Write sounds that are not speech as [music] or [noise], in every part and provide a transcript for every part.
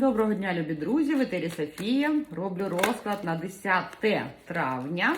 Доброго дня, любі друзі! В етері Софія. Роблю розклад на 10 травня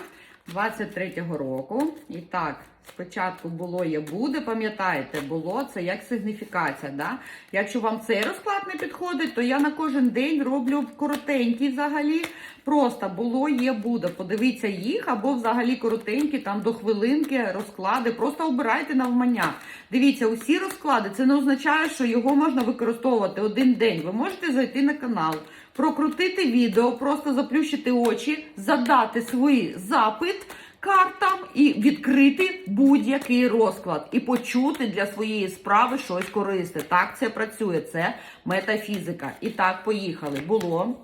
23-го року. І так, спочатку було є буде. Пам'ятаєте, було це як сигніфікація. Да? Якщо вам цей розклад не підходить, то я на кожен день роблю коротенький взагалі. Просто було є буде. Подивіться їх, або взагалі коротенькі, там до хвилинки розклади. Просто обирайте навмання. Дивіться, усі розклади. Це не означає, що його можна використовувати один день. Ви можете зайти на канал, прокрутити відео, просто заплющити очі, задати свій запит картам і відкрити будь-який розклад і почути для своєї справи щось корисне. Так це працює. Це метафізика. І так, поїхали. Було.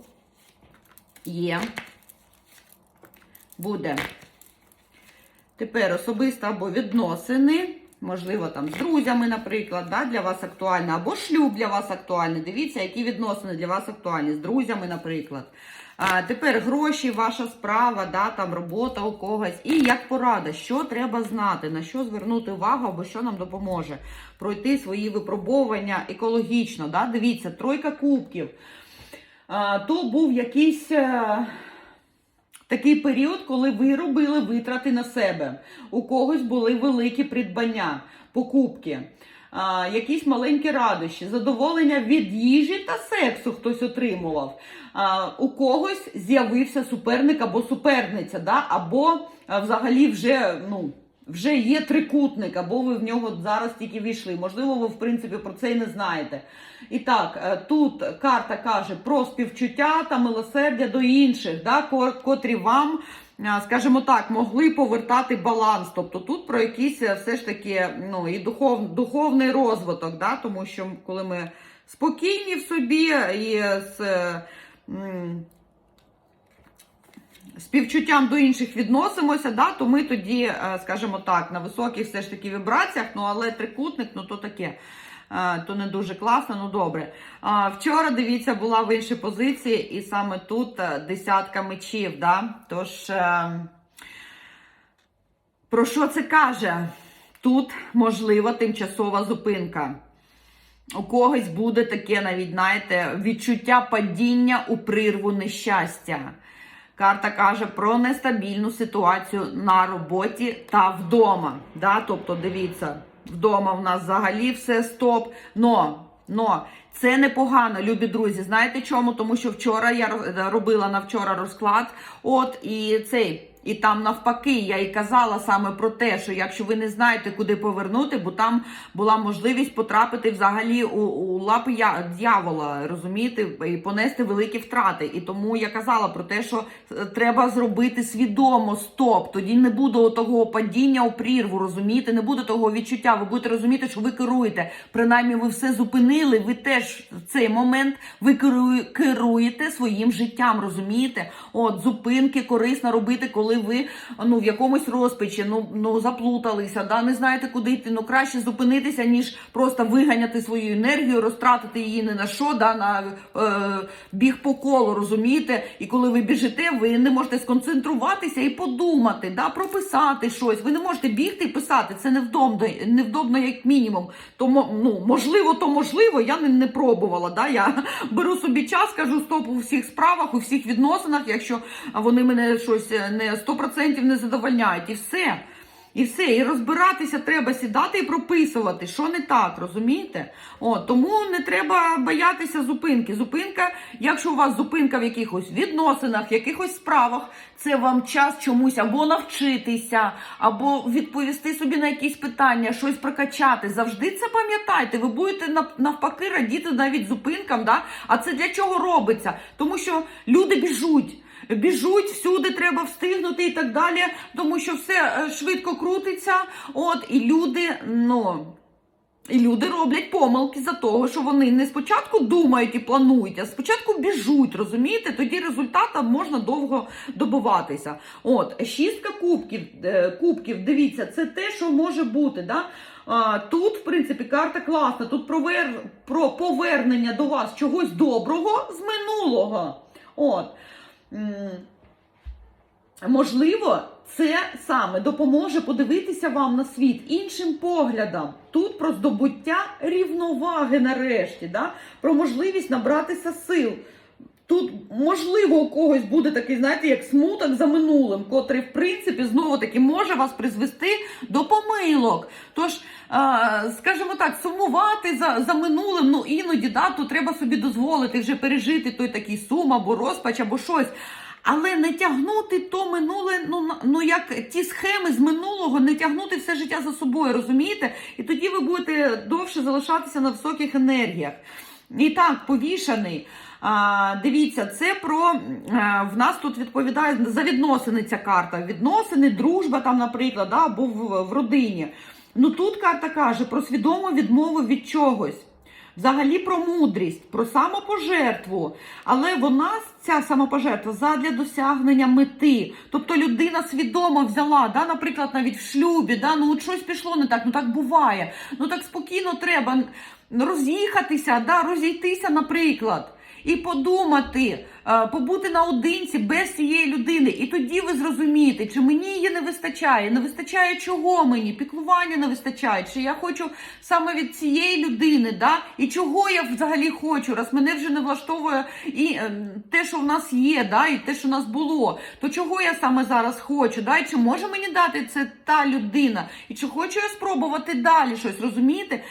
Є. Буде. Тепер особисто або відносини. Можливо, там з друзями, наприклад, да, для вас актуально, або шлюб для вас актуальний. Дивіться, які відносини для вас актуальні. З друзями, наприклад. А, Тепер гроші, ваша справа, да, там робота у когось. І як порада, що треба знати, на що звернути увагу, або що нам допоможе пройти свої випробовування екологічно. Да? Дивіться, тройка кубків. А, То був якийсь. Такий період, коли ви робили витрати на себе. У когось були великі придбання, покупки, а, якісь маленькі радощі, задоволення від їжі та сексу хтось отримував. А, у когось з'явився суперник або суперниця, да? або а, взагалі вже ну. Вже є трикутник, або ви в нього зараз тільки війшли. Можливо, ви в принципі про це і не знаєте. І так, е, тут карта каже про співчуття та милосердя до інших, да, котрі вам, е, скажімо так, могли повертати баланс. Тобто тут про якийсь е, все ж таки ну, і духов, духовний розвиток, да, тому що коли ми спокійні в собі і з. Співчуттям до інших відносимося, да, то ми тоді, е, скажімо так, на високих все ж таки вібраціях, ну але трикутник, ну то таке. е, То не дуже класно, ну добре. Вчора, дивіться, була в іншій позиції, і саме тут е, десятка мечів. Да? Тож, про що це каже? Тут можлива тимчасова зупинка. У когось буде таке навіть, знаєте, відчуття падіння у прірву нещастя. Карта каже про нестабільну ситуацію на роботі та вдома. Да? Тобто, дивіться, вдома в нас взагалі все стоп. Но, но це непогано, любі друзі. Знаєте чому? Тому що вчора я ро- робила на вчора розклад. От і цей. І там навпаки, я і казала саме про те, що якщо ви не знаєте, куди повернути, бо там була можливість потрапити взагалі у, у лапи дьявола, розумієте, і понести великі втрати. І тому я казала про те, що е, треба зробити свідомо стоп. Тоді не буде того падіння у прірву, розумієте, не буде того відчуття. Ви будете розуміти, що ви керуєте. Принаймні, ви все зупинили. Ви теж в цей момент ви керує- керуєте своїм життям, розумієте? От зупинки корисно робити, коли ви ну в якомусь розпачі, ну ну заплуталися, да не знаєте, куди йти. Ну краще зупинитися, ніж просто виганяти свою енергію, розтратити її не на що, да на е, біг по колу, розумієте? І коли ви біжите, ви не можете сконцентруватися і подумати, да, прописати щось. Ви не можете бігти і писати. Це невдобно, невдобно як мінімум. Тому ну можливо, то можливо, я не, не пробувала. Да? Я [laughs] беру собі час, кажу стоп у всіх справах, у всіх відносинах, якщо вони мене щось не 100% не задовольняють, і все. І все, і розбиратися треба сідати і прописувати, що не так, розумієте? О, тому не треба боятися зупинки. Зупинка, якщо у вас зупинка в якихось відносинах, в якихось справах, це вам час чомусь або навчитися, або відповісти собі на якісь питання, щось прокачати. Завжди це пам'ятайте. Ви будете навпаки радіти навіть зупинкам. Да? А це для чого робиться? Тому що люди біжуть. Біжуть всюди, треба встигнути і так далі, тому що все е, швидко крутиться. От і люди, ну. І люди роблять помилки за того, що вони не спочатку думають і планують, а спочатку біжуть, розумієте? Тоді результата можна довго добиватися. От, шістка кубків, е, кубків, дивіться, це те, що може бути. Да? Тут, в принципі, карта класна. Тут про повернення до вас чогось доброго з минулого. От. Можливо, це саме допоможе подивитися вам на світ іншим поглядом. Тут про здобуття рівноваги нарешті, да? про можливість набратися сил. Тут, можливо, у когось буде такий, знаєте, як смуток за минулим, котрий, в принципі, знову таки може вас призвести до помилок. Тож, скажімо так, сумувати за, за минулим, ну іноді да, то треба собі дозволити вже пережити той такий сум або розпач, або щось. Але не тягнути то минуле, ну, ну як ті схеми з минулого, не тягнути все життя за собою, розумієте? І тоді ви будете довше залишатися на високих енергіях. І так, повішаний. Дивіться, це про в нас тут відповідає за відносини ця карта. Відносини, дружба, там, наприклад, да, або в, в родині. Ну тут карта каже про свідому відмову від чогось. Взагалі про мудрість, про самопожертву. Але вона ця самопожертва задля досягнення мети. Тобто людина свідомо взяла, да, наприклад, навіть в шлюбі, да, ну от щось пішло не так, ну так буває. Ну так спокійно треба роз'їхатися, да, розійтися, наприклад. І подумати, е, побути наодинці без цієї людини. І тоді ви зрозумієте, чи мені її не вистачає, не вистачає чого мені, піклування не вистачає, чи я хочу саме від цієї людини, да? і чого я взагалі хочу, раз мене вже не влаштовує і е, те, що в нас є, да? і те, що в нас було, то чого я саме зараз хочу, да? і чи може мені дати це та людина, і чи хочу я спробувати далі щось, розумієте?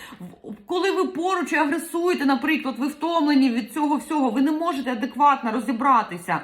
Коли ви поруч агресуєте, наприклад, ви втомлені від цього всього, ви не можете адекватно розібратися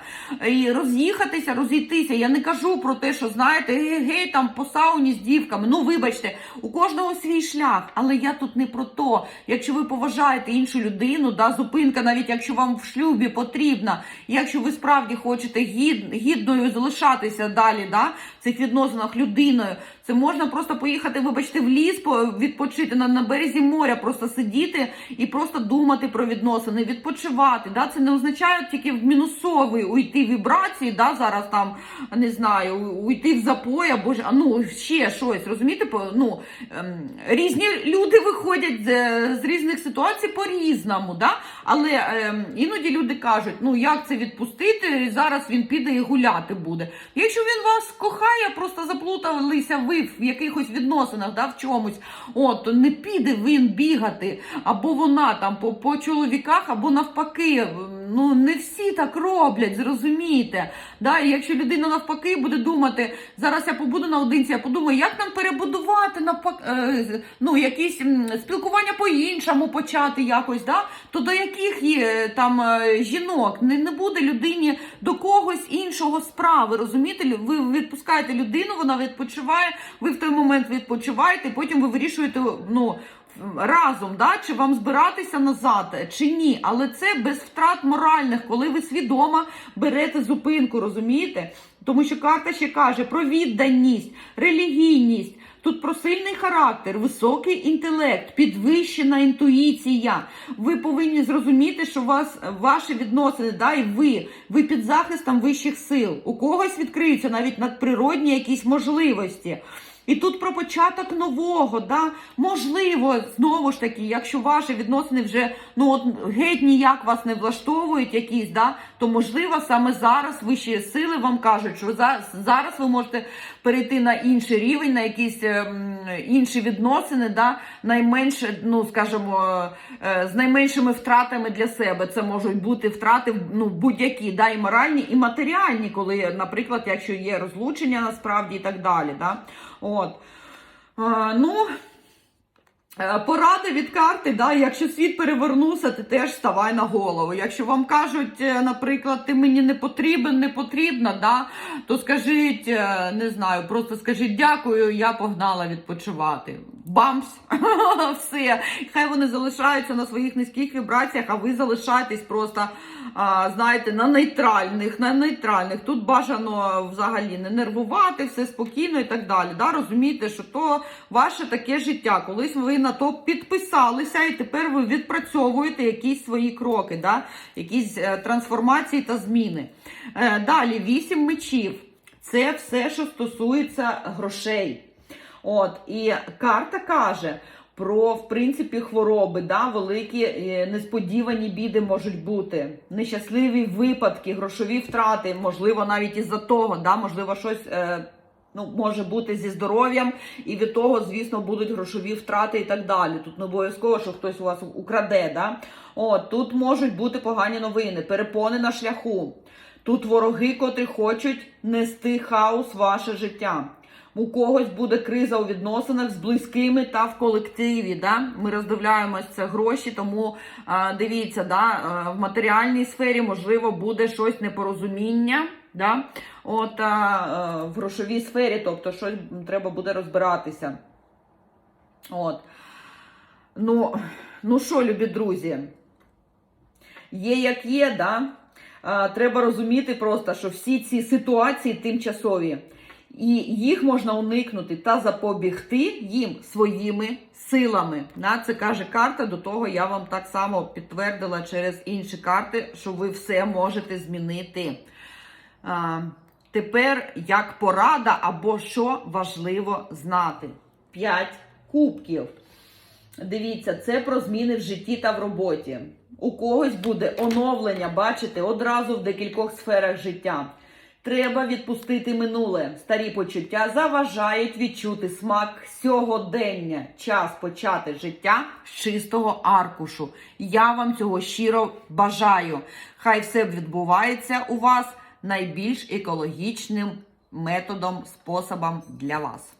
і роз'їхатися, розійтися. Я не кажу про те, що знаєте, гей, там по сауні з дівками. Ну, вибачте, у кожного свій шлях. Але я тут не про то. Якщо ви поважаєте іншу людину, да, зупинка, навіть якщо вам в шлюбі потрібна, якщо ви справді хочете гід, гідною залишатися далі, да, в цих відносинах людиною, це можна просто поїхати, вибачте, в ліс, відпочити на, на березі моря, просто сидіти і просто думати про відносини, відпочивати. Да? Це не означає тільки в мінусовий уйти в вібрації, да? зараз там не знаю, уйти в запой або ж ну ще щось. Розумієте? Ну, ем, різні люди виходять з, з різних ситуацій по-різному, да? але ем, іноді люди кажуть, ну як це відпустити? Зараз він піде і гуляти буде. Якщо він вас кохає, просто заплуталися ви в якихось відносинах, да, в чомусь, от, не піде він бігати, або вона там по, по чоловіках, або навпаки. Ну, не всі так роблять, зрозумієте. Да? І якщо людина навпаки буде думати, зараз я побуду наодинці, я подумаю, як нам перебудувати навпак, е, ну, якісь спілкування по-іншому почати якось, да? то до яких є там е, жінок не, не буде людині до когось іншого справи. Розумієте? Ви відпускаєте людину, вона відпочиває, ви в той момент відпочиваєте, потім ви вирішуєте, ну. Разом, да, чи вам збиратися назад, чи ні, але це без втрат моральних, коли ви свідомо берете зупинку, розумієте? Тому що карта ще каже про відданість, релігійність. Тут про сильний характер, високий інтелект, підвищена інтуїція. Ви повинні зрозуміти, що вас ваші відносини, да, і ви, ви під захистом вищих сил. У когось відкриються навіть надприродні якісь можливості. І тут про початок нового, да? можливо, знову ж таки, якщо ваші відносини вже ну от геть ніяк вас не влаштовують якісь, да, то можливо саме зараз вищі сили вам кажуть, що за, зараз ви можете перейти на інший рівень, на якісь ем, інші відносини, да, найменше, ну скажімо, е, з найменшими втратами для себе. Це можуть бути втрати ну, будь-які, да, і моральні, і матеріальні, коли, наприклад, якщо є розлучення насправді і так далі. Да? От. А, ну, е, Поради від карти, да, якщо світ перевернувся, ти теж ставай на голову. Якщо вам кажуть, е, наприклад, ти мені не потрібен, не потрібна, да, то скажіть, е, не знаю, просто скажіть дякую, я погнала відпочивати. Бамс! [laughs] Все. Хай вони залишаються на своїх низьких вібраціях, а ви залишаєтесь просто, а, знаєте, на нейтральних, на нейтральних. Тут бажано взагалі не нервувати, все спокійно і так далі. Да? Розумієте, що то ваше таке життя. Колись ви на то підписалися, і тепер ви відпрацьовуєте якісь свої кроки, да? якісь е, трансформації та зміни. Е, далі, вісім мечів. Це все, що стосується грошей. От, і карта каже про, в принципі, хвороби, да, великі е, несподівані біди можуть бути, нещасливі випадки, грошові втрати, можливо, навіть із-за того, да, можливо, щось. Е, Ну, може бути зі здоров'ям, і від того, звісно, будуть грошові втрати і так далі. Тут не обов'язково, що хтось у вас украде. Да? От, тут можуть бути погані новини, перепони на шляху. Тут вороги, котрі хочуть нести хаос в ваше життя. У когось буде криза у відносинах з близькими та в колективі. Да? Ми роздивляємось це гроші, тому дивіться, да, в матеріальній сфері можливо буде щось непорозуміння. Да? От а, а, в грошовій сфері, тобто щось треба буде розбиратися. От. Ну, ну що, любі друзі, є як є, да? а, треба розуміти просто, що всі ці ситуації тимчасові, і їх можна уникнути та запобігти їм своїми силами. Да? Це каже карта. До того я вам так само підтвердила через інші карти, що ви все можете змінити. Тепер як порада або що важливо знати. П'ять кубків. Дивіться, це про зміни в житті та в роботі. У когось буде оновлення, бачите, одразу в декількох сферах життя. Треба відпустити минуле. Старі почуття заважають відчути смак сьогодення. Час почати життя з чистого аркушу. Я вам цього щиро бажаю. Хай все відбувається у вас найбільш екологічним методом, способом для вас.